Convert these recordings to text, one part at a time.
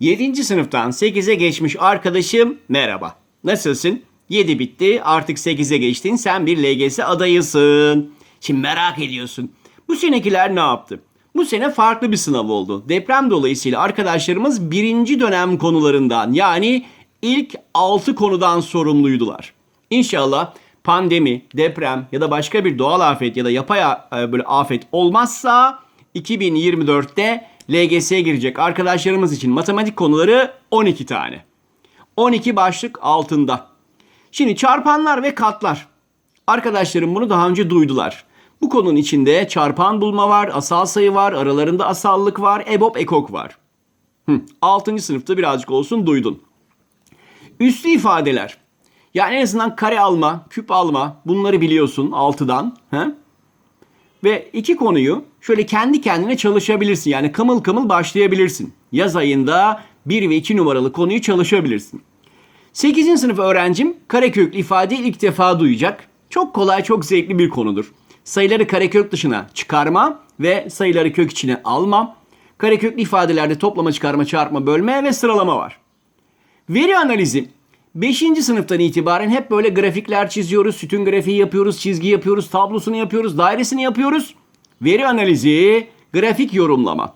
7. sınıftan 8'e geçmiş arkadaşım merhaba. Nasılsın? 7 bitti artık 8'e geçtin sen bir LGS adayısın. Şimdi merak ediyorsun. Bu senekiler ne yaptı? Bu sene farklı bir sınav oldu. Deprem dolayısıyla arkadaşlarımız birinci dönem konularından yani ilk 6 konudan sorumluydular. İnşallah pandemi, deprem ya da başka bir doğal afet ya da yapay e, böyle afet olmazsa 2024'te LGS'ye girecek arkadaşlarımız için matematik konuları 12 tane. 12 başlık altında. Şimdi çarpanlar ve katlar. Arkadaşlarım bunu daha önce duydular. Bu konunun içinde çarpan bulma var, asal sayı var, aralarında asallık var, EBOB, ekok var. Hı, 6. sınıfta birazcık olsun duydun. Üslü ifadeler. Yani en azından kare alma, küp alma bunları biliyorsun 6'dan. He? Ve iki konuyu şöyle kendi kendine çalışabilirsin. Yani kımıl kımıl başlayabilirsin. Yaz ayında 1 ve 2 numaralı konuyu çalışabilirsin. 8. sınıf öğrencim kareköklü ifadeyi ilk defa duyacak. Çok kolay, çok zevkli bir konudur. Sayıları karekök dışına çıkarma ve sayıları kök içine alma. Kareköklü ifadelerde toplama, çıkarma, çarpma, bölme ve sıralama var. Veri analizi 5. sınıftan itibaren hep böyle grafikler çiziyoruz, sütun grafiği yapıyoruz, çizgi yapıyoruz, tablosunu yapıyoruz, dairesini yapıyoruz. Veri analizi, grafik yorumlama.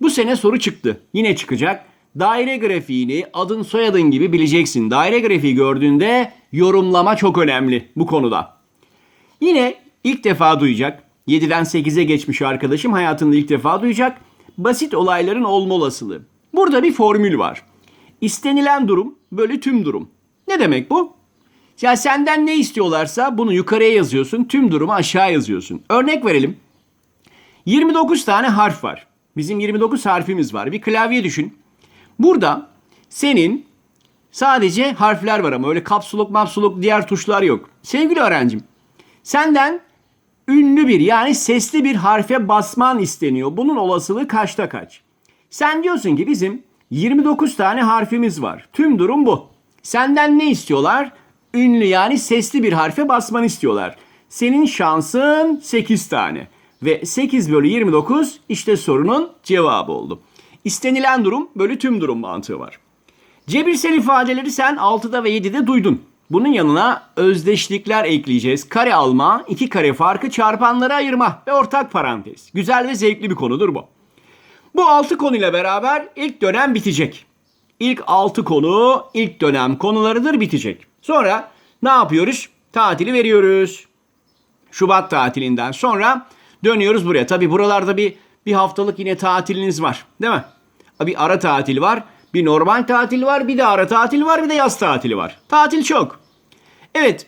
Bu sene soru çıktı. Yine çıkacak. Daire grafiğini adın soyadın gibi bileceksin. Daire grafiği gördüğünde yorumlama çok önemli bu konuda. Yine ilk defa duyacak. 7'den 8'e geçmiş arkadaşım hayatında ilk defa duyacak. Basit olayların olma olasılığı. Burada bir formül var. İstenilen durum bölü tüm durum. Ne demek bu? Ya senden ne istiyorlarsa bunu yukarıya yazıyorsun, tüm durumu aşağı yazıyorsun. Örnek verelim. 29 tane harf var. Bizim 29 harfimiz var. Bir klavye düşün. Burada senin sadece harfler var ama öyle kapsuluk mapsuluk diğer tuşlar yok. Sevgili öğrencim, senden ünlü bir yani sesli bir harfe basman isteniyor. Bunun olasılığı kaçta kaç? Sen diyorsun ki bizim 29 tane harfimiz var. Tüm durum bu. Senden ne istiyorlar? Ünlü yani sesli bir harfe basmanı istiyorlar. Senin şansın 8 tane. Ve 8 bölü 29 işte sorunun cevabı oldu. İstenilen durum bölü tüm durum mantığı var. Cebirsel ifadeleri sen 6'da ve 7'de duydun. Bunun yanına özdeşlikler ekleyeceğiz. Kare alma, iki kare farkı çarpanlara ayırma ve ortak parantez. Güzel ve zevkli bir konudur bu. Bu 6 konuyla beraber ilk dönem bitecek. İlk 6 konu ilk dönem konularıdır bitecek. Sonra ne yapıyoruz? Tatili veriyoruz. Şubat tatilinden sonra dönüyoruz buraya. Tabi buralarda bir bir haftalık yine tatiliniz var. Değil mi? Bir ara tatil var. Bir normal tatil var. Bir de ara tatil var. Bir de yaz tatili var. Tatil çok. Evet.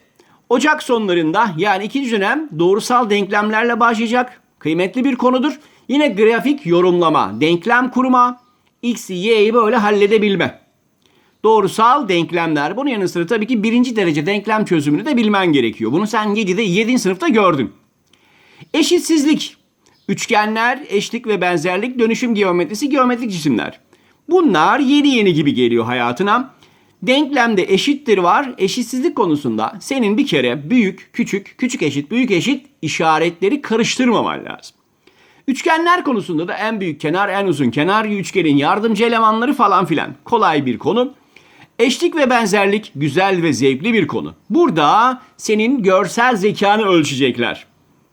Ocak sonlarında yani ikinci dönem doğrusal denklemlerle başlayacak. Kıymetli bir konudur. Yine grafik yorumlama, denklem kurma, x'i y'yi böyle halledebilme. Doğrusal denklemler. Bunun yanı sıra tabii ki birinci derece denklem çözümünü de bilmen gerekiyor. Bunu sen 7'de 7. sınıfta gördün. Eşitsizlik. Üçgenler, eşlik ve benzerlik, dönüşüm geometrisi, geometrik cisimler. Bunlar yeni yeni gibi geliyor hayatına. Denklemde eşittir var. Eşitsizlik konusunda senin bir kere büyük, küçük, küçük eşit, büyük eşit işaretleri karıştırmaman lazım. Üçgenler konusunda da en büyük kenar, en uzun kenar, üçgenin yardımcı elemanları falan filan. Kolay bir konu. Eşlik ve benzerlik güzel ve zevkli bir konu. Burada senin görsel zekanı ölçecekler.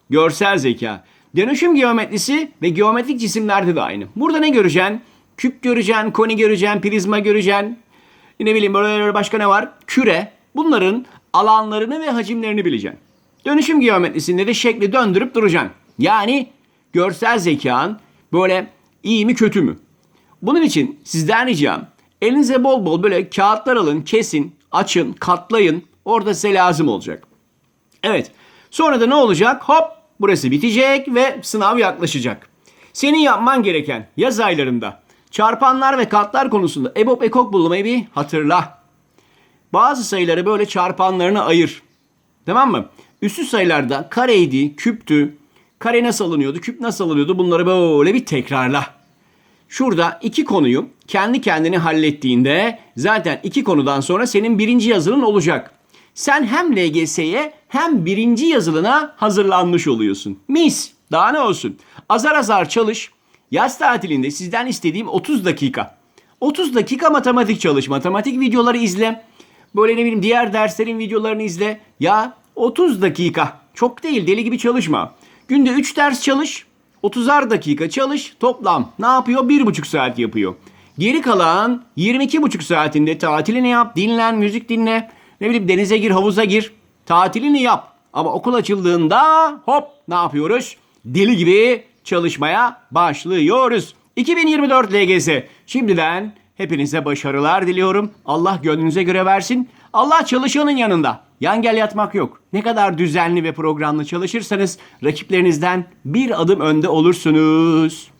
Görsel zeka. Dönüşüm geometrisi ve geometrik cisimlerde de aynı. Burada ne göreceksin? Küp göreceksin, koni göreceksin, prizma göreceksin. Ne bileyim böyle başka ne var? Küre. Bunların alanlarını ve hacimlerini bileceksin. Dönüşüm geometrisinde de şekli döndürüp duracaksın. Yani görsel zekan böyle iyi mi kötü mü? Bunun için sizden ricam elinize bol bol böyle kağıtlar alın, kesin, açın, katlayın. Orada size lazım olacak. Evet. Sonra da ne olacak? Hop burası bitecek ve sınav yaklaşacak. Senin yapman gereken yaz aylarında çarpanlar ve katlar konusunda EBOB ekok bulmayı bir hatırla. Bazı sayıları böyle çarpanlarına ayır. Tamam mı? Üstü sayılarda kareydi, küptü, kare nasıl alınıyordu, küp nasıl alınıyordu bunları böyle bir tekrarla. Şurada iki konuyu kendi kendine hallettiğinde zaten iki konudan sonra senin birinci yazılın olacak. Sen hem LGS'ye hem birinci yazılına hazırlanmış oluyorsun. Mis. Daha ne olsun. Azar azar çalış. Yaz tatilinde sizden istediğim 30 dakika. 30 dakika matematik çalış. Matematik videoları izle. Böyle ne bileyim diğer derslerin videolarını izle. Ya 30 dakika. Çok değil deli gibi çalışma. Günde 3 ders çalış. 30'ar dakika çalış. Toplam ne yapıyor? 1,5 saat yapıyor. Geri kalan 22,5 saatinde tatilini yap. Dinlen, müzik dinle. Ne bileyim denize gir, havuza gir. Tatilini yap. Ama okul açıldığında hop ne yapıyoruz? Deli gibi çalışmaya başlıyoruz. 2024 LGS. Şimdiden hepinize başarılar diliyorum. Allah gönlünüze göre versin. Allah çalışanın yanında. Yan gel yatmak yok. Ne kadar düzenli ve programlı çalışırsanız rakiplerinizden bir adım önde olursunuz.